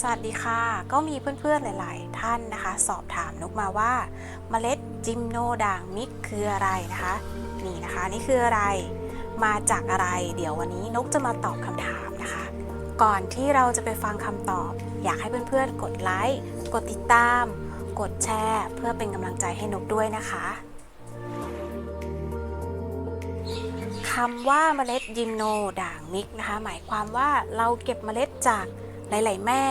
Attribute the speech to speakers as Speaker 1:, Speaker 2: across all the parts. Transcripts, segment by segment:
Speaker 1: สวัสดีค่ะ ก็มีเพื่อนๆหลาย ๆ ท่านนะคะ สอบถามนกมาว่า เมล็ดจิมโนด่างมิกคืออะไรนะคะนี่นะคะนี่คืออะไรมาจากอะไร เดี๋ยววันนี้นกจะมาตอบคำถามนะคะ ก่อนที่เราจะไปฟังคำตอบ อยากให้เพื่อนๆ กดไลค์กดติดตาม กดแชร์ เพื่อเป็นกำลังใจให้นกด้วยนะคะคำว่าเมล็ดยิมโนด่างมิกนะคะ หมายความว่าเราเก็บเมล็ดจาก หลาย ๆ แม่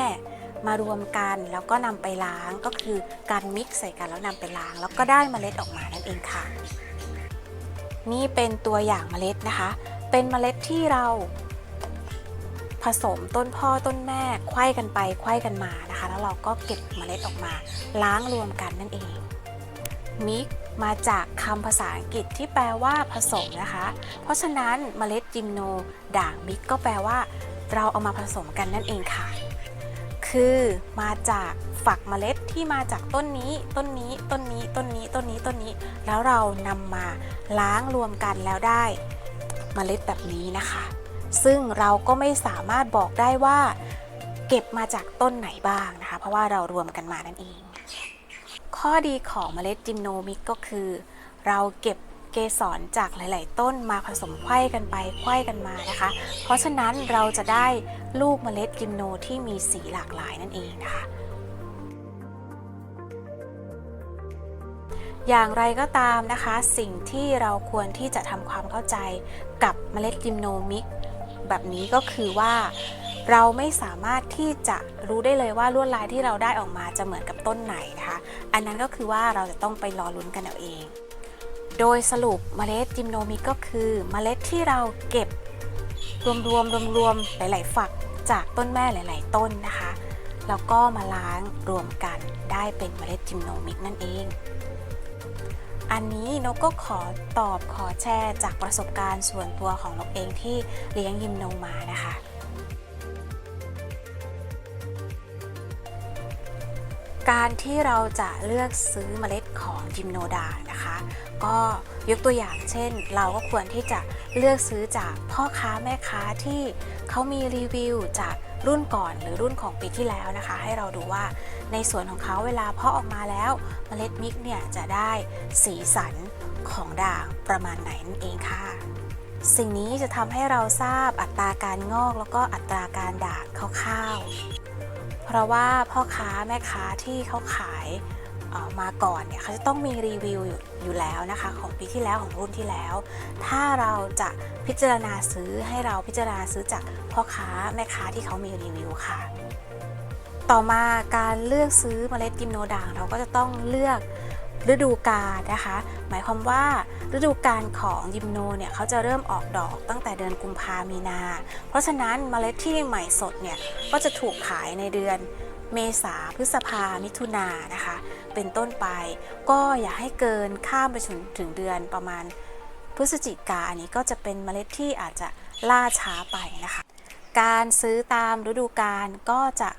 Speaker 1: มารวมกันแล้วก็นำไปล้างก็คือการมิกซ์ใส่กันแล้วนำไปล้าง แล้วก็ได้เมล็ดออกมานั่นเองค่ะ นี่เป็นตัวอย่างเมล็ดนะคะ เป็นเมล็ดที่เราผสมต้นพ่อต้นแม่ไขว้กันไปไขว้กันมานะคะ แล้วเราก็เก็บเมล็ดออกมา ล้างรวมกันนั่นเองมิกมาจากคำภาษาอังกฤษที่แปลว่าผสมนะคะ เพราะฉะนั้นเมล็ดจิมโนด่างมิกก็แปลว่า เราเอามาผสมกันนั่นเองค่ะ คือมาจากฝักเมล็ดที่มาจากต้นนี้ ต้นนี้ ต้นนี้ ต้นนี้ ต้นนี้ ต้นนี้ แล้วเรานำมาล้างรวมกันแล้วได้เมล็ดแบบนี้นะคะ ซึ่งเราก็ไม่สามารถบอกได้ว่า เก็บมาจากต้นไหนบ้างนะคะ เพราะว่าเรารวมกันมานั่นเอง ข้อดีของเมล็ดจิมโนมิกก็คือ เราเก็บ เกสรจากหลาย ๆ ต้นมาผสมไขว้กันไปไขว้กันมานะคะ เพราะฉะนั้นเราจะได้ลูกเมล็ดจิมโนที่มีสีหลากหลายนั่นเองนะคะอย่างไรก็ตามนะคะ สิ่งที่เราควรที่จะทำความเข้าใจกับเมล็ดจิมโนมิก แบบนี้ก็คือว่าเราไม่สามารถที่จะรู้ได้เลยว่าลวดลายที่เราได้ออกมาจะเหมือนกับต้นไหนนะคะ อันนั้นก็คือว่าเราจะต้องไปรอลุ้นกันเอาเอง โดยสรุปเมล็ดจิมโนมิกก็คือเมล็ดที่เราเก็บรวมรวมรวมรวมๆหลาย ๆ ฝักจากต้นแม่หลาย ๆ ต้นนะคะ แล้วก็มาล้างรวมกันได้เป็นเมล็ดจิมโนมิกนั่นเอง อันนี้นกก็ขอตอบขอแชร์จากประสบการณ์ส่วนตัวของนกเองที่เลี้ยงยิมโนมานะคะ การที่เราจะเลือกซื้อเมล็ดของจิมโนดานะคะ ก็ยกตัวอย่างเช่น เราก็ควรที่จะเลือกซื้อจากพ่อค้าแม่ค้าที่เขามีรีวิวจากรุ่นก่อนหรือรุ่นของปีที่แล้วนะคะ ให้เราดูว่าในส่วนของเขาเวลาเพาะออกมาแล้วเมล็ดมิกเนี่ยจะได้สีสันของด่างประมาณไหนนั่นเองค่ะ สิ่งนี้จะทำให้เราทราบอัตราการงอกแล้วก็อัตราการด่างคร่าวๆ เพราะว่าพ่อค้าแม่ค้าที่เขาขายมาก่อนเนี่ยเขาจะต้องมีรีวิวอยู่อยู่แล้วนะคะของปีที่แล้วของรุ่นที่แล้ว ถ้าเราจะพิจารณาซื้อให้เราพิจารณาซื้อจากพ่อค้าแม่ค้าที่เขามีรีวิวค่ะ ต่อมาการเลือกซื้อเมล็ดกิมโนด่างเราก็จะต้องเลือก ฤดูกาลนะคะ หมายความว่าฤดูกาลของยิมโนเนี่ยเขาจะเริ่มออกดอกตั้งแต่เดือนกุมภามีนา เพราะฉะนั้นเมล็ดที่ใหม่สดเนี่ยก็จะถูกขายในเดือนเมษาพฤษภามิถุนานะคะ เป็นต้นไปก็อย่าให้เกินข้ามไปถึงถึงเดือนประมาณพฤศจิกาอันนี้ก็จะเป็นเมล็ดที่อาจจะล่าช้าไปนะคะ การซื้อตามฤดูกาลก็จะ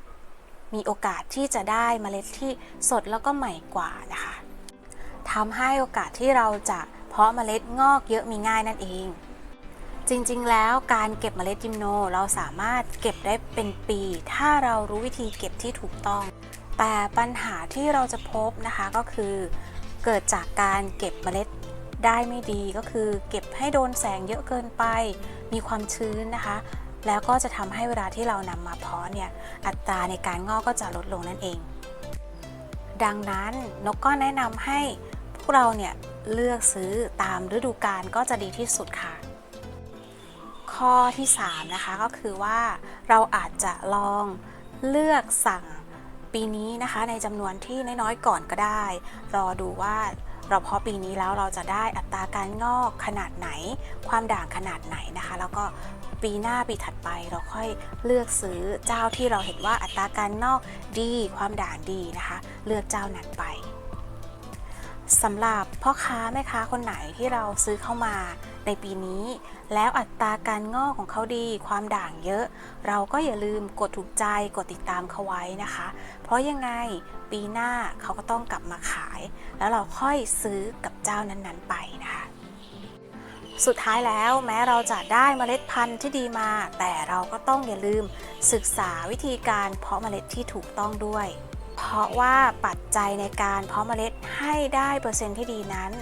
Speaker 1: มีโอกาสที่จะได้เมล็ดที่สดแล้วก็ใหม่กว่านะคะ ทำให้โอกาสที่เราจะเพาะเมล็ดงอกเยอะมีง่ายนั่นเอง จริงๆ แล้วการเก็บเมล็ดจิมโนเราสามารถเก็บได้เป็นปี ถ้าเรารู้วิธีเก็บที่ถูกต้อง แต่ปัญหาที่เราจะพบนะคะก็คือ เกิดจากการเก็บเมล็ดได้ไม่ดีก็คือ เก็บให้โดนแสงเยอะเกินไป มีความชื้นนะคะ แล้วก็จะทำให้เวลาที่เรานำมาเพาะเนี่ยอัตราในการงอกก็จะลดลงนั่นเองดังนั้นนกก็แนะนำให้ วกเราเนี่ยเลือกซื้อตามฤดูกาลก็จะดีที่สุดค่ะ ข้อที่3นะคะก็คือว่าเราอาจจะลองเลือกสั่งปีนี้นะคะในจำนวนที่น้อยๆก่อนก็ได้ รอดูว่าเราเพาะปีนี้แล้วเราจะได้อัตราการงอกขนาดไหน ความด่างขนาดไหนนะคะ แล้วก็ปีหน้าปีถัดไปเราค่อยเลือกซื้อเจ้าที่เราเห็นว่าอัตราการงอกดี ความด่างดีนะคะ เลือกเจ้านั้นไป สำหรับพ่อค้าแม่ค้าคนไหนที่เราซื้อเข้ามาในปีนี้ แล้วอัตราการงอกของเขาดีความด่างเยอะ เราก็อย่าลืมกดถูกใจกดติดตามเขาไว้นะคะ เพราะยังไงปีหน้าเขาก็ต้องกลับมาขาย แล้วเราค่อยซื้อกับเจ้านั้นๆไปนะคะสุดท้ายแล้วแม้เราจะได้เมล็ดพันธุ์ที่ดีมา แต่เราก็ต้องอย่าลืมศึกษาวิธีการเพาะเมล็ดที่ถูกต้องด้วย เพราะว่าปัจจัยในการเพาะเมล็ดให้ได้เปอร์เซ็นต์ที่ดีนั้น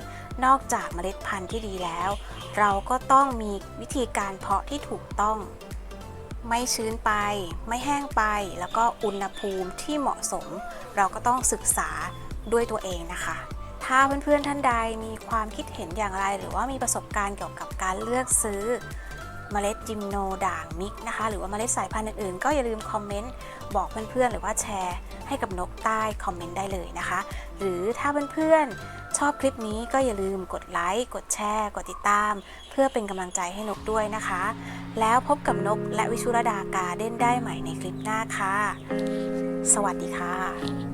Speaker 1: นอกจากเมล็ดพันธุ์ที่ดีแล้ว เราก็ต้องมีวิธีการเพาะที่ถูกต้อง ไม่ชื้นไป ไม่แห้งไป แล้วก็อุณหภูมิที่เหมาะสม เราก็ต้องศึกษาด้วยตัวเองนะคะ ถ้าเพื่อนๆท่านใดมีความคิดเห็นอย่างไร หรือว่ามีประสบการณ์เกี่ยวกับการเลือกซื้อ เมล็ดจิมโนด่างมิกนะคะ หรือว่าเมล็ดสายพันธุ์อื่นๆ ก็อย่าลืมคอมเมนต์บอกเพื่อนๆ หรือว่าแชร์ให้กับนกใต้คอมเมนต์ได้เลยนะคะ หรือถ้าเพื่อนๆ ชอบคลิปนี้ก็อย่าลืมกดไลค์กดแชร์ กดติดตาม เพื่อเป็นกำลังใจให้นกด้วยนะคะ แล้วพบกับนกและวิชุรดาการเด้นได้ใหม่ในคลิปหน้าค่ะ สวัสดีค่ะ